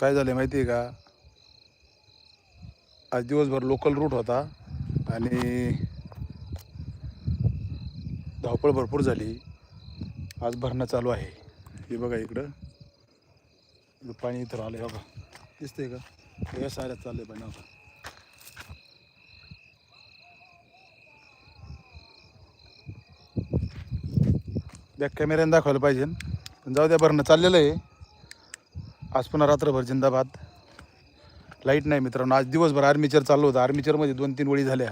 काय झालं माहिती आहे का? आज दिवसभर लोकल रूट होता आणि धावपळ भरपूर झाली. आज भरणं चालू आहे. हे बघा इकडं. पाणी इथं आलं बघा. दिसतंय का? या साऱ्यात चाललंय पाणी बघा. बॅक कॅमेऱ्याने दाखवायला पाहिजे. पण जाऊ द्या भरणं चाललेलं आहे. आज पुन्हा रात्रभर जिंदाबाद. लाइट नाही मित्रांनो. आज दिवसभर आर्मीचर चालू होतं. आर्मीचरमध्ये दोन तीन वळी झाल्या.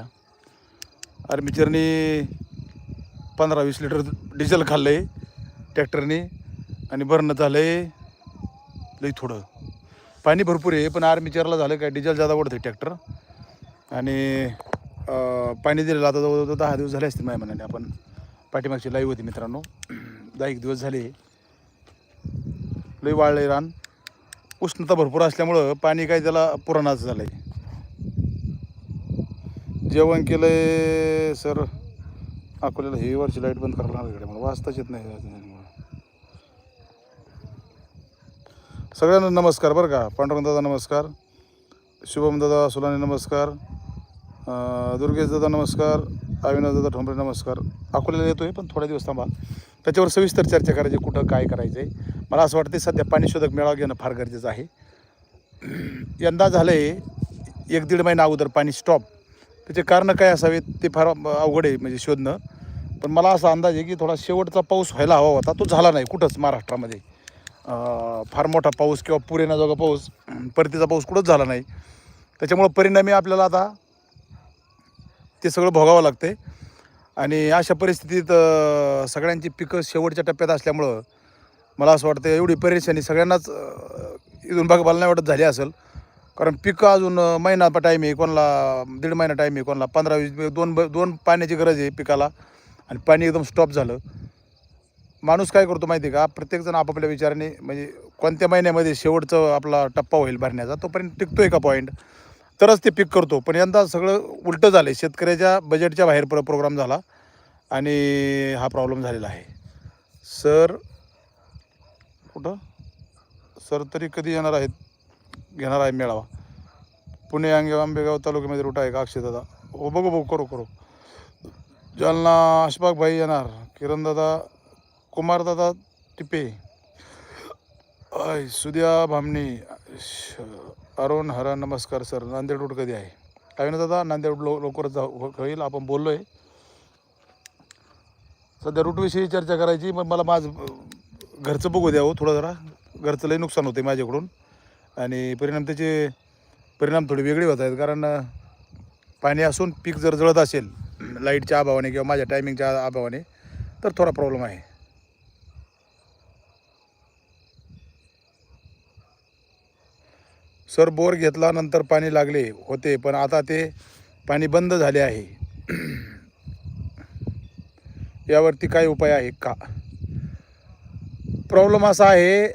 आर्मीचरने पंधरा वीस लिटर डिझेल खाल्लं आहे ट्रॅक्टरने आणि भरणं झालं आहे लई थोडं. पाणी भरपूर आहे पण आर्मीचरला झालं काय? डिझेल जादा ओढतं ट्रॅक्टर आणि पाणी दिलेलं आता जवळजवळ दहा दिवस झाले असतील माझ्या मनाने. आपण पाठीमागची लाईव्ह होती मित्रांनो. दहा एक दिवस झाले. लई वाळलंय रान. उष्णता भरपूर असल्यामुळं पाणी काय त्याला पुराणाचं झालं आहे जेवण केलं आहे सर. अकोल्याला हे वरची लाइट बंद करायला लागली मला वाचताच येत नाही सगळ्यांना नमस्कार बरं का. पांडुरंग दादा नमस्कार. शुभम दादा सुलाने नमस्कार. दुर्गेश दादा नमस्कार. अविनाश दादा ठोंबरे नमस्कार. अकोल्याला येतो आहे पण थोडा दिवस थांबा. त्याच्यावर सविस्तर चर्चा करायची कुठं काय करायचं आहे मला असं वाटतं सध्या पाणी शोधक मेळावा घेणं फार गरजेचं आहे. यंदा झालं आहे एक दीड महिना अगोदर पाणी स्टॉप त्याचे कारणं काय असावेत ते फार अवघड आहे म्हणजे शोधणं. पण मला असा अंदाज आहे की थोडा शेवटचा पाऊस व्हायला हवा होता. तो झाला नाही कुठंच महाराष्ट्रामध्ये. फार मोठा पाऊस किंवा पुरेनाजोगा पाऊस परतीचा पाऊस कुठंच झाला नाही. त्याच्यामुळं परिणामी आपल्याला आता ते सगळं भोगावं लागते आणि अशा परिस्थितीत सगळ्यांची पिकं शेवटच्या टप्प्यात असल्यामुळं मला असं वाटतं एवढी परेशानी सगळ्यांनाच इथून बघ नाही वाटत झाली असेल. कारण पिकं अजून महिना टाईम आहे कोणाला दीड महिना टाईम आहे कोणाला पंधरा वीस दोन ब- दोन पाण्याची गरज आहे पिकाला. आणि पाणी एकदम स्टॉप झालं. माणूस काय करतो माहिती आहे का? प्रत्येकजण आपापल्या विचाराने म्हणजे कोणत्या महिन्यामध्ये शेवटचं आपला टप्पा होईल भरण्याचा तोपर्यंत टिकतोय का पॉईंट तरच ते पीक करतो. पण यंदा सगळं उलटं झालं आहे शेतकऱ्याच्या बजेटच्या बाहेर प्र प्रोग्राम झाला. आणि हा प्रॉब्लेम झालेला आहे. सर कुठं? सर तरी कधी येणार आहेत? घेणार आहे मेळावा. पुणे अंगे आंबेगाव तालुक्यामध्ये रूट आहे का अक्षय हो बघू बघू करू करू. जालना अशफाक भाई येणार. किरणदादा कुमारदादा टिपे. आय सुद्या भामणी अरुण हरा नमस्कार सर. नांदेड रूट कधी आहे? काय ना दादा? नांदेड लो लवकरच जाऊ- हो, होईल. आपण बोललो आहे सध्या रूटविषयी चर्चा करायची. मग मला माझं घरचं बघू द्या हो थोडं जरा. घरचं लई नुकसान होते माझ्याकडून. आणि परिणाम त्याचे परिणाम थोडे वेगळे होत आहेत. कारण पाणी असून पीक जर जळत असेल लाईटच्या अभावाने किंवा माझ्या टायमिंगच्या अभावाने तर थोडा प्रॉब्लेम आहे. सर बोर घेतला नंतर पाणी लागले होते पण आता ते पाणी बंद झाले आहे. यावरती काय उपाय आहे का? प्रॉब्लेम असा आहे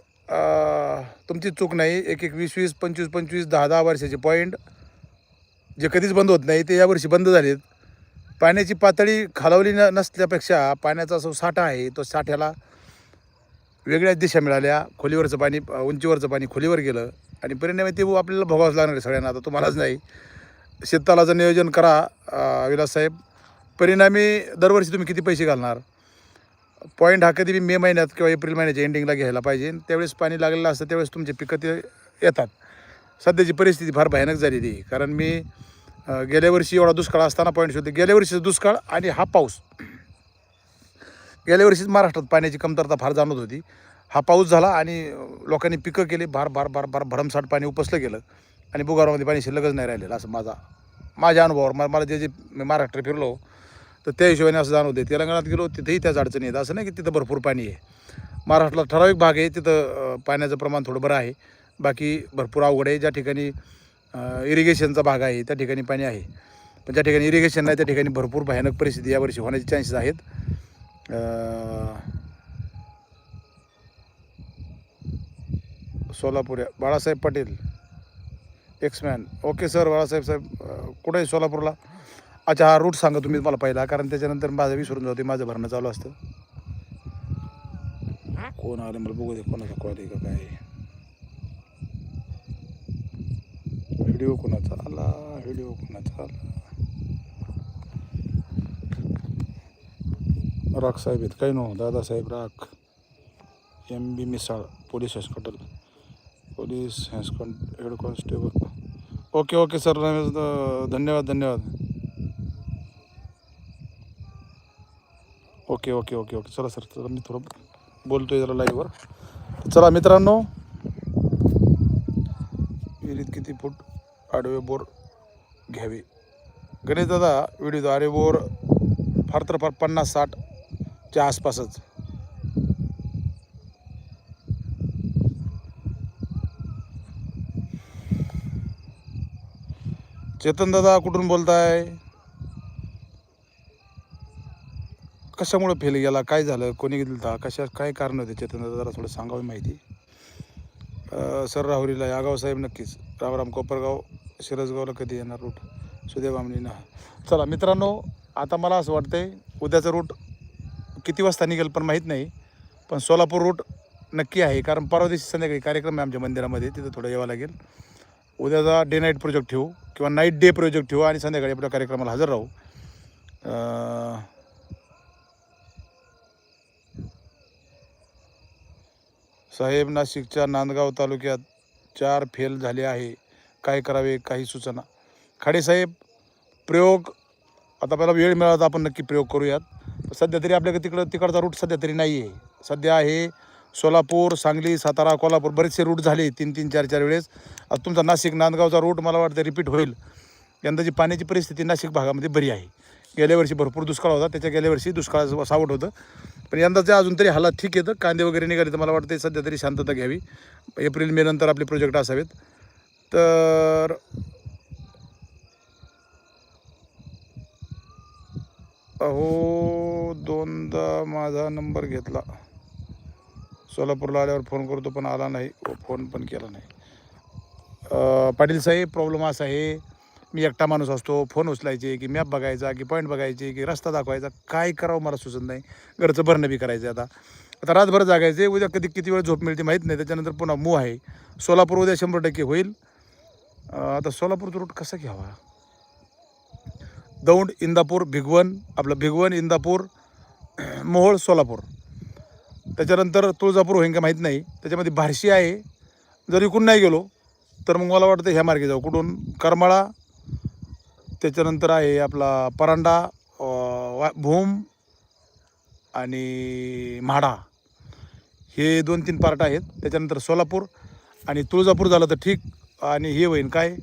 तुमची चूक नाही. एक एक वीस वीस पंचवीस पंचवीस दहा दहा वर्षाचे पॉईंट जे कधीच बंद होत नाही ते यावर्षी बंद झालेत. पाण्याची पातळी खालावली न नसल्यापेक्षा पाण्याचा जो साठा आहे तो साठ्याला वेगळ्याच दिशा मिळाल्या. खोलीवरचं पाणी उंचीवरचं पाणी खोलीवर गेलं. आणि परिणामी ते आपल्याला भोगावंच लागणार आहे सगळ्यांना. आता तुम्हालाच नाही. शेततलाचं नियोजन करा विलास साहेब परिणामी दरवर्षी तुम्ही किती पैसे घालणार? पॉईंट हा कधी बी मे महिन्यात किंवा एप्रिल महिन्याच्या एंडिंगला घ्यायला पाहिजे. त्यावेळेस पाणी लागलेलं असतं त्यावेळेस तुमचे पिकं ते येतात. सध्याची परिस्थिती फार भयानक झालेली आहे. कारण मी गेल्या वर्षी एवढा दुष्काळ असताना पॉईंट शोधते गेल्या वर्षीचा दुष्काळ आणि हा पाऊस. गेल्या वर्षीच महाराष्ट्रात पाण्याची कमतरता फार जाणवत होती. हा पाऊस झाला आणि लोकांनी पिकं केली. भार भार भार भार भरमसाठ पाणी उपसलं गेलं. आणि बुगारामध्ये पाणी शिल्लकच नाही राहिलेलं असं माझा माझ्या अनुभवावर. मला मला जे जे मी महाराष्ट्र फिरलो तर त्या हिशोबाने असं जाणवते तेलंगणात गेलो तिथेही त्याच अडचणी आहेत. असं नाही की तिथं भरपूर पाणी आहे. महाराष्ट्राला ठराविक भाग आहे तिथं पाण्याचं प्रमाण थोडं बरं आहे. बाकी भरपूर अवघड आहे. ज्या ठिकाणी इरिगेशनचा भाग आहे त्या ठिकाणी पाणी आहे. पण ज्या ठिकाणी इरिगेशन नाही त्या ठिकाणी भरपूर भयानक परिस्थिती यावर्षी होण्याचे चान्सेस आहेत. सोलापूर या बाळासाहेब पाटील. एक्समॅन ओके सर बाळासाहेब साहेब कुठं कुठे आहे सोलापूरला? अच्छा हा रूट सांगा तुम्ही मला पहिला कारण त्याच्यानंतर माझं विसरून जाते माझं भरणं चालू असतं. कोण आलं मला बघू दे कोणाचा कॉल आहे का काय. व्हिडिओ कोणाचा आला? व्हिडिओ कोणाचा आला? राख साहेब आहेत काही no Dadasaheb Rakh M B Misal police hospital. Police head constable okay okay sir धन्यवाद धन्यवाद. Okay okay okay okay. चला सर चला मी थोडं बोलतोय जरा लाईव्हवर चला मित्रांनो. विहिरीत किती फूट आडवे बोर घ्यावे? गणेश दादा व्हिडिओ आडवे बोर फार तर फार पन्नास साठच्या आसपासच. चेतन दादा कुठून बोलताय? कशामुळे फेल गेला? काय झालं? कोणी दिलता कशा काय कारण होते? चेतन दादा जरा थोडं सांगावी माहिती. सर राहुरीला यागाव साहेब नक्कीच. रामराम कोपरगाव शिरसगावला कधी येणार रूट सुदेव आमनी ना चला मित्रांनो आता मला असं वाटतंय उद्याचं रूट किती वाजता निघेल पण माहीत नाही पण सोलापूर रूट नक्की आहे. कारण परवा दिवशी संध्याकाळी कार्यक्रम आहे आमच्या मंदिरामध्ये तिथं थोडं यावं लागेल. उद्याचा डे नाईट प्रोजेक्ट ठेवू किंवा नाईट डे प्रोजेक्ट ठेवू आणि संध्याकाळी आपल्या कार्यक्रमाला हजर राहू. साहेब नाशिकच्या नांदगाव तालुक्यात चार फेल झाले आहे. काय करावे काही सूचना. खाडेसाहेब प्रयोग आता आपल्याला वेळ मिळाला तर आपण नक्की प्रयोग करूयात. सध्या तरी आपल्याकडे तिकडं तिकडचा रूट सध्या तरी नाही आहे सध्या आहे सोलापूर सांगली सातारा कोल्हापूर बरेचसे रूट झाले तीन तीन चार चार वेळेस. आता तुमचा नाशिक नांदगावचा रूट मला वाटतं रिपीट होईल. यंदाची पाण्याची परिस्थिती नाशिक भागामध्ये बरी आहे. गेल्या वर्षी भरपूर दुष्काळ होता त्याच्या गेल्या वर्षी दुष्काळ सावट होतं. पण यंदाचा अजून तरी हालात ठीक येतं कांदे वगैरे निघाले तर मला वाटतं सध्या तरी शांतता घ्यावी. एप्रिल मे नंतर आपले प्रोजेक्ट असावेत. तर अहो दोनदा माझा नंबर घेतला. सोलापूरला आल्यावर फोन करतो पण आला नाही. हो, फोन पण केला नाही. पाटील साहेब प्रॉब्लेम असा आहे. मी एकटा माणूस असतो फोन उचलायचे की मॅप बघायचा की पॉईंट बघायचे की रस्ता दाखवायचा काय करावं मला सुचत नाही. घरचं भरणं बी करायचं आहे आता. आता रातभर जागायचे उद्या कधी किती वेळ झोप मिळते माहीत नाही त्याच्यानंतर पुन्हा मूव आहे. सोलापूर उद्या शंभर टक्के होईल. आता सोलापूरचा रूट कसा घ्यावा? दौंड इंदापूर भिगवण आपलं भिगवण इंदापूर मोहोळ सोलापूर. त्याच्यानंतर तुळजापूर होईन का माहीत नाही. त्याच्यामध्ये बार्शी आहे. जर इकडून नाही गेलो तर मग मला वाटतं ह्या मार्गे जाऊ. कुठून? करमाळा त्याच्यानंतर आहे आपला परांडा वा भूम आणि म्हाडा. हे दोन तीन पार्ट आहेत. त्याच्यानंतर सोलापूर आणि तुळजापूर झालं तर ठीक. आणि हे होईन काय?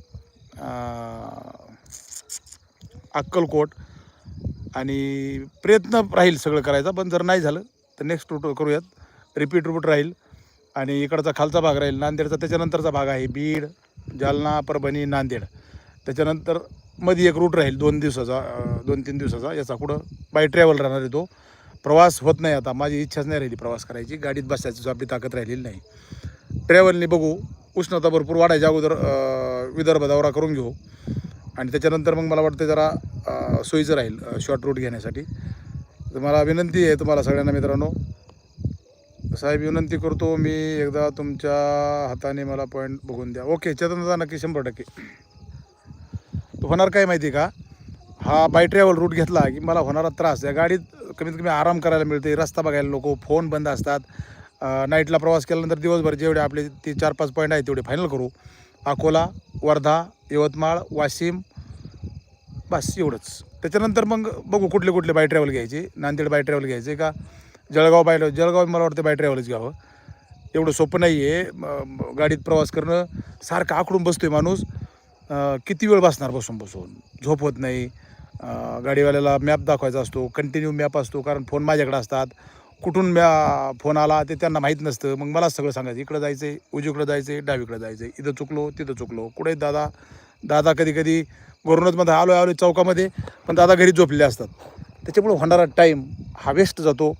अक्कलकोट. आणि प्रयत्न राहील सगळं करायचा पण जर नाही झालं तर नेक्स्ट रूट करूयात. रिपीट रूट राहील. आणि इकडचा खालचा भाग राहील. नांदेडचा त्याच्यानंतरचा भाग आहे बीड जालना परभणी नांदेड. त्याच्यानंतर मध्ये एक रूट राहील दोन दिवसाचा दोन तीन दिवसाचा याचा कुठं बाय ट्रॅव्हल राहणार आहे तो. प्रवास होत नाही आता. माझी इच्छाच नाही राहिली प्रवास करायची. गाडीत बसायची आपली ताकद राहिलेली नाही. ट्रॅव्हलने बघू. उष्णता भरपूर वाढायच्या अगोदर विदर्भ दौरा करून घेऊ. आणि त्याच्यानंतर मग मला वाटतं जरा सोयीचं राहील शॉर्ट रूट घेण्यासाठी. तर मला विनंती आहे तुम्हाला सगळ्यांना मित्रांनो. साहेब विनंती करतो मी एकदा तुमच्या हाताने मला पॉईंट बघून द्या. ओके चेतनदा नक्की शंभर टक्के. होणार काय माहिती आहे का? हा बाय ट्रॅव्हल रूट घेतला की मला होणारा त्रास या गाडीत कमीत कमी आराम करायला मिळते रस्ता बघायला लोक फोन बंद असतात. नाईटला प्रवास केल्यानंतर दिवसभर जेवढे आपले ते चार पाच पॉईंट आहेत तेवढे फायनल करू. अकोला वर्धा यवतमाळ वाशिम बस एवढंच. त्याच्यानंतर मग बघू कुठले कुठले बाय ट्रॅव्हल घ्यायचे. नांदेड बाय ट्रॅव्हल घ्यायचे का? जळगाव बाय जळगाव मला वाटतं बाय ट्रॅव्हलच घ्यावं. एवढं सोपं नाही आहे गाडीत प्रवास करणं. सारखं आकडून बसतो आहे माणूस. किती वेळ बसणार बसून बसून? झोप होत नाही. गाडीवाल्याला मॅप दाखवायचा असतो. कंटिन्यू मॅप असतो कारण फोन माझ्याकडे असतात. कुठून मॅ फोन आला ते त्यांना माहीत नसतं. मग मला सगळं सांगायचं इकडं जायचं आहे उजवीकडं जायचं आहे डावीकडं जायचं आहे इथं चुकलो तिथं चुकलो. कुठे दादा दादा कधी कधी गोरुनचमध्ये आलो आलो चौकामध्ये पण दादा घरी झोपलेले असतात. त्याच्यामुळे होणारा टाईम हा वेस्ट जातो.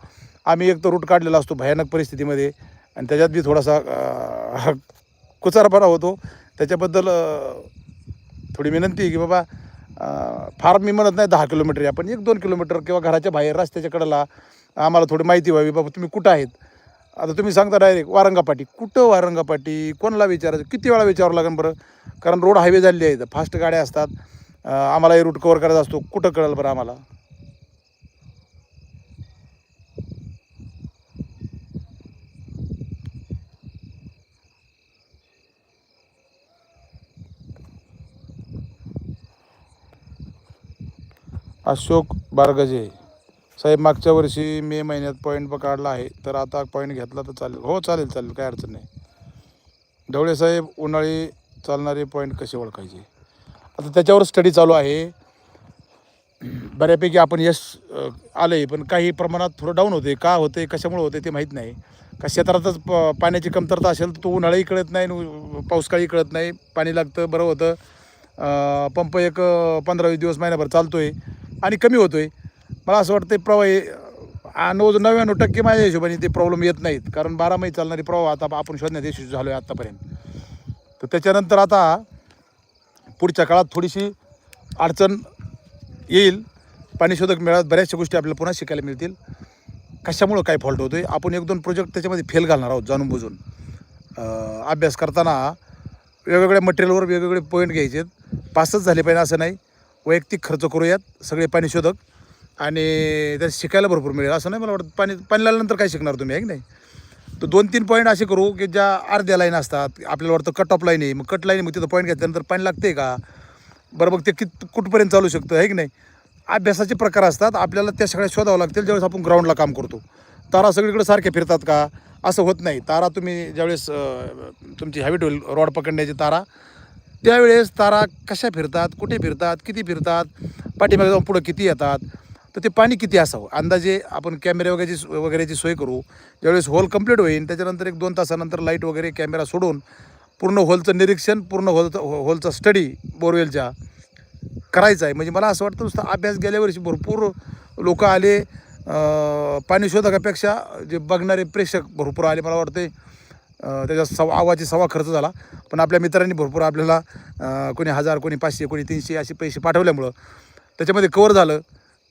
आम्ही एक तर रूट काढलेला असतो भयानक परिस्थितीमध्ये आणि त्याच्यात बी थोडासा कुचारपणा होतो. त्याच्याबद्दल थोडी विनंती आहे की बाबा फार मी म्हणत नाही दहा किलोमीटर आहे आपण एक दोन किलोमीटर किंवा घराच्या बाहेर रस्त्याच्या कडेला आम्हाला थोडी माहिती व्हावी बाबा तुम्ही कुठं आहेत? आता तुम्ही सांगता डायरेक्ट वारंगापाटी. कुठं वारंगापाटी? कोणाला विचारायचं? किती वेळा विचारावं लागेल बरं? कारण रोड हायवे झालेले आहेत फास्ट गाड्या असतात. आम्हाला हे रूट कवर करायचा असतो. कुठं कळेल बरं आम्हाला? अशोक बारगजे. साहेब मागच्या वर्षी मे महिन्यात पॉईंट काढला आहे तर आता पॉईंट घेतला तर चालेल. हो चालेल चालेल काय अडचण नाही. ढवळे साहेब उन्हाळी चालणारे पॉईंट कसे ओळखायचे? आता त्याच्यावर स्टडी चालू आहे. बऱ्यापैकी आपण यश आलं आहे पण काही प्रमाणात थोडं डाऊन होते का होते कशामुळे होते ते माहीत नाही. का क्षेत्रातच प पाण्याची कमतरता असेल तर तो उन्हाळाही कळत नाही पावसाळी पाऊसकाळी कळत नाही. पाणी लागतं बरं होतं. पंप एक पंधरा वीस दिवस महिनाभर चालतो आहे आणि कमी होतो आहे मला असं वाटतं प्रवाह नऊ नव्याण्णव टक्के माझ्या हिशोबाने ते प्रॉब्लेम येत नाहीत. कारण बारा महिने चालणारी प्रवाह आता आपण शोधण्यात यशस्वी झालो आहे आत्तापर्यंत तर त्याच्यानंतर आता पुढच्या काळात थोडीशी अडचण येईल. पाणी शोधक मेळाव्यात बऱ्याचशा गोष्टी आपल्याला पुन्हा शिकायला मिळतील. कशामुळं काय फॉल्ट होतो आहे आपण एक दोन प्रोजेक्ट त्याच्यामध्ये फेल घालणार आहोत जाणून बुजून. अभ्यास करताना वेगवेगळ्या मटेरियलवर वेगवेगळे पॉईंट घ्यायचे पासच झाले पाहिजे असं नाही. वैयक्तिक खर्च करूयात सगळे पाणी शोधक. आणि त्यात शिकायला भरपूर मिळेल. असं नाही मला वाटतं पाणी पाणी लागल्यानंतर काय शिकणार तुम्ही आहे की नाही? तर दोन तीन पॉईंट असे करू की ज्या अर्ध्या लाईन असतात आपल्याला वाटतं कट ऑफ लाईन आहे मग कट लाईन मग तिथं पॉईंट घेतल्यानंतर पाणी लागते का? बरं मग ते कित कुठपर्यंत चालू शकतं आहे की नाही? अभ्यासाचे प्रकार असतात आपल्याला त्या सगळ्या शोधावं लागतील ज्यावेळेस आपण ग्राउंडला काम करतो. तारा सगळीकडे सारखे फिरतात का? असं होत नाही. तारा तुम्ही ज्यावेळेस तुमची हॅबिट होईल रॉड पकडण्याची तारा त्यावेळेस तारा कशा फिरतात कुठे फिरतात किती फिरतात पाठीमागे जाऊन पुढं किती येतात तर ते पाणी किती असावं? अंदाजे आपण कॅमेरे वगैरेची वगैरेची सोय करू. ज्यावेळेस होल कंप्लीट होईल त्याच्यानंतर एक दोन तासानंतर लाइट वगैरे कॅमेरा सोडून पूर्ण होलचं निरीक्षण पूर्ण होलचं होलचा स्टडी बोरवेलच्या करायचा आहे. म्हणजे मला असं वाटतं नुसतं अभ्यास गेल्या वर्षी भरपूर लोक आले. पाणी शोधकापेक्षा जे बघणारे प्रेक्षक भरपूर आले मला वाटते अं, त्याच्या सव्वा आवाची सवा खर्च झाला. पण आपल्या मित्रांनी भरपूर आपल्याला कोणी हजार कोणी पाचशे कोणी तीनशे असे पैसे पाठवल्यामुळं त्याच्यामध्ये कवर झालं.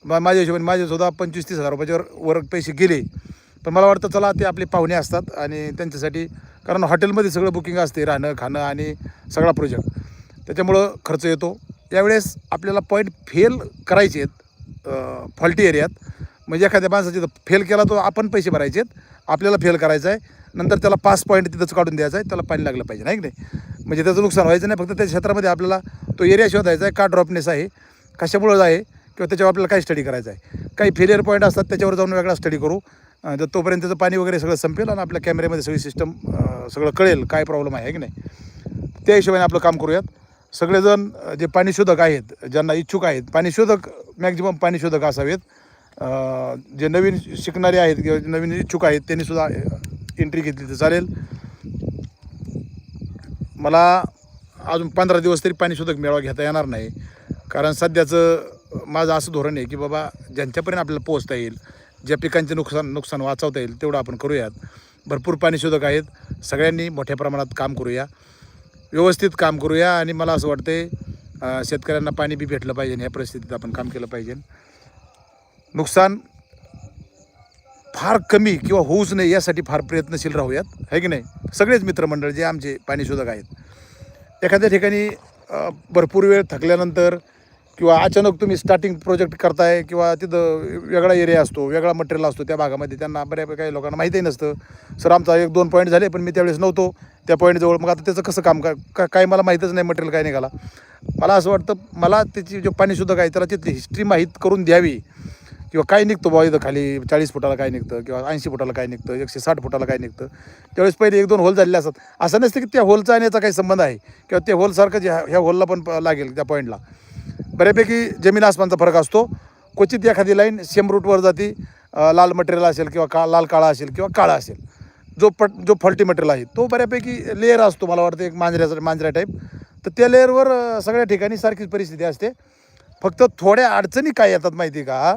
मा माझ्या हिशोबाने माझेसुद्धा पंचवीस तीस हजार रुपयाच्यावर वर पैसे गेले. पण मला वाटतं चला ते आपले पाहुणे असतात आणि त्यांच्यासाठी कारण हॉटेलमध्ये सगळं बुकिंग असते राहणं खाणं आणि सगळा प्रोजेक्ट. त्याच्यामुळं खर्च येतो. यावेळेस आपल्याला पॉईंट फेल करायचे आहेत फॉल्टी एरियात. म्हणजे एखाद्या माणसाची फेल केला तो आपण पैसे भरायचे आहेत. आपल्याला फेल करायचा आहे. नंतर त्याला पाच पॉईंट तिथंच काढून द्यायचा आहे. त्याला पाणी लागलं पाहिजे नाही की नाही? म्हणजे त्याचं नुकसान व्हायचं नाही फक्त त्या क्षेत्रामध्ये आपल्याला तो एरिया शोधायचा आहे का ड्रॉपनेस आहे कशामुळं आहे किंवा त्याच्यावर आपल्याला काय स्टडी करायचं आहे. काही फेलियर पॉईंट असतात त्याच्यावर जाऊन वेगळा स्टडी करू. तर तोपर्यंत त्याचं पाणी वगैरे सगळं संपेल आणि आपल्या कॅमेऱ्यामध्ये सगळी सिस्टम सगळं कळेल काय प्रॉब्लेम आहे की नाही? त्या हिशोबाने आपलं काम करूयात. सगळेजण जे पाणी शोधक आहेत ज्यांना इच्छुक आहेत पाणी शोधक मॅक्झिमम पाणी शोधक असावेत जे नवीन शिकणारे आहेत किंवा नवीन इच्छुक आहेत त्यांनीसुद्धा एंट्री घेतली तर चालेल. मला अजून पंधरा दिवस तरी पाणीशोधक मेळावा घेता येणार नाही. कारण सध्याचं माझं असं धोरण आहे की बाबा ज्यांच्यापर्यंत आपल्याला पोहोचता येईल ज्या पिकांचे नुकसान नुकसान वाचवता येईल तेवढं आपण करूयात. भरपूर पाणीशोधक आहेत. सगळ्यांनी मोठ्या प्रमाणात काम करूया. व्यवस्थित काम करूया आणि मला असं वाटते शेतकऱ्यांना पाणी बी भेटलं पाहिजे ह्या परिस्थितीत आपण काम केलं पाहिजे. नुकसान फार कमी किंवा होऊच नये यासाठी फार प्रयत्नशील राहूयात. है की नाही? सगळेच मित्रमंडळ जे आमचे पाणीशोधक आहेत. एखाद्या ठिकाणी भरपूर वेळ थकल्यानंतर किंवा अचानक तुम्ही स्टार्टिंग प्रोजेक्ट करताय किंवा तिथं वेगळा एरिया असतो वेगळा मटेरियल असतो त्या भागामध्ये त्यांना बऱ्यापैकी काही लोकांना माहितीही नसतं. सर आमचा एक दोन पॉईंट झाले पण मी त्यावेळेस नव्हतो. त्या पॉईंटजवळ मग आता त्याचं कसं काम? का का- काय मला माहीतच नाही मटेरियल काय निघाला. मला असं वाटतं मला त्याची जो पाणीशोधक आहे त्याला तिथली हिस्ट्री माहीत करून द्यावी. किंवा काय निघतो बा इथं खाली चाळीस फुटाला काय निघतं किंवा ऐंशी फुटाला काय निघतं एकशे साठ फुटाला काय निघतं त्यावेळेस पहिले एक दोन होल झालेले असतात. असं नसतं की त्या होलचा आणि याचा काही संबंध आहे किंवा त्या होलसारखं जे ह्या होलला पण प- लागेल त्या पॉईंटला बऱ्यापैकी जमीन आसमानचा फरक असतो. क्वचित एखादी लाईन सेम रूटवर जाती लाल मटेरियल असेल किंवा का लाल काळा असेल किंवा काळा असेल. जो पट जो फॉल्टी मटेरियल आहे तो बऱ्यापैकी लेअर असतो मला वाटतं एक मांजऱ्याचा मांजऱ्या टाईप तर त्या लेअरवर सगळ्या ठिकाणी सारखीच परिस्थिती असते. फक्त थोड्या अडचणी काय येतात माहिती आहे का?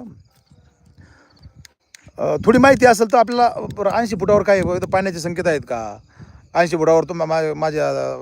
थोडी माहिती असेल तर आपल्याला ऐंशी फुटावर काय पाण्याचे संकेत आहेत का? ऐंशी फुटावर तुम्हाला मा माझ्या